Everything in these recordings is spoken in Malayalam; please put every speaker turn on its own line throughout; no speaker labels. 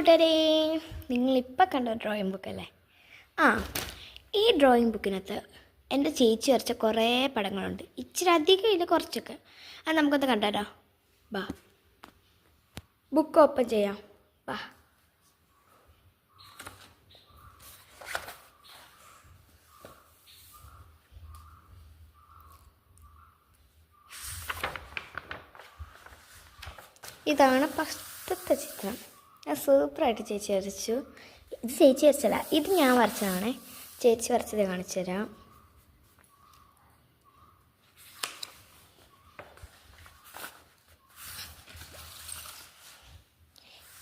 കൂട്ടുകാരെ നിങ്ങളിപ്പോൾ കണ്ട ഡ്രോയിങ് ബുക്കല്ലേ ആ ഈ ഡ്രോയിങ് ബുക്കിനകത്ത് എന്റെ ചേച്ചി വരച്ച കുറേ പടങ്ങളുണ്ട്. ഇച്ചിരി അധികം ഇല്ല കുറച്ചൊക്കെ. അത് നമുക്കൊന്ന് കണ്ടാലോ ബാ. ബുക്ക് ഓപ്പൺ ചെയ്യാം. ബാ. ഇതാണ് ഫസ്റ്റത്തെ ചിത്രം. ഞാൻ സൂപ്പറായിട്ട് ചേച്ചി വരച്ചു. ഇത് ചേച്ചി വരച്ചല്ല ഇത് ഞാൻ വരച്ചതാണേ. ചേച്ചി വരച്ചത് കാണിച്ചു തരാം.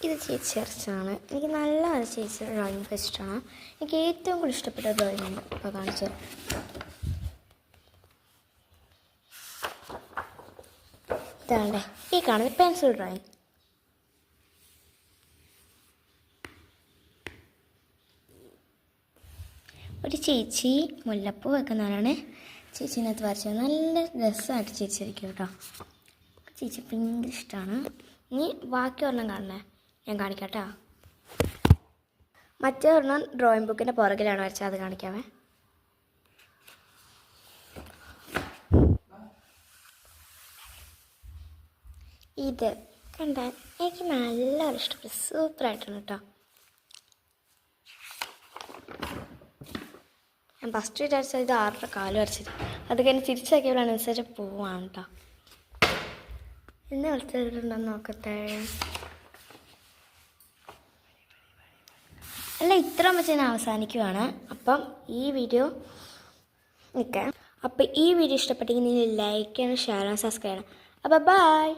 ഇത് ചേച്ചി വരച്ചതാണ്. എനിക്ക് നല്ല നല്ല ചേച്ചി ഡ്രോയിങ് ഇഷ്ടമാണ് എനിക്ക് ഏറ്റവും കൂടുതൽ ഇഷ്ടപ്പെട്ട ഡ്രോയിങ് ഇപ്പോൾ കാണിച്ചു തരാം ഇതാണ്ടേ ഈ കാണുന്നത് പെൻസിൽ ഡ്രോയിങ്. ഒരു ചേച്ചി മുല്ലപ്പൂ വെക്കുന്നവരാണ്. ചേച്ചീനകത്ത് വരച്ചത് നല്ല രസമായിട്ട് ചേച്ചി വരയ്ക്കും കേട്ടോ. ചേച്ചി ഭയങ്കര ഇഷ്ടമാണ് ഇനി ബാക്കി ഒരെണ്ണം കാണണേ. ഞാൻ കാണിക്കാം കേട്ടോ മറ്റേ ഒരെണ്ണം ഡ്രോയിങ് ബുക്കിന്റെ പുറകിലാണ് വരച്ചത്. അത് കാണിക്കാമേ. ഇത് കണ്ട എനിക്ക് നല്ല ഇഷ്ടപ്പെട്ടു സൂപ്പറായിട്ടുണ്ട് കേട്ടോ. ഞാൻ ഫസ്റ്റ് വിചാരിച്ചത് ഇത് ആറര കാൽ വരച്ചത് അത് കഴിഞ്ഞ് തിരിച്ചാക്കിയപ്പോഴാണ് അനുസരിച്ച് പോവാണ് കേട്ടോ എന്നെ വിളിച്ചിട്ടുണ്ടെന്ന് നോക്കട്ടെ. അല്ല ഇത്ര വെച്ച് ഞാൻ അവസാനിക്കുവാണ്. അപ്പം ഈ വീഡിയോ നിൽക്കാം. അപ്പം ഈ വീഡിയോ ഇഷ്ടപ്പെട്ടെങ്കിൽ നിങ്ങൾ ലൈക്ക് ചെയ്യണം ഷെയർ ചെയ്യണം സബ്സ്ക്രൈബ് ചെയ്യണം. അപ്പം ബൈ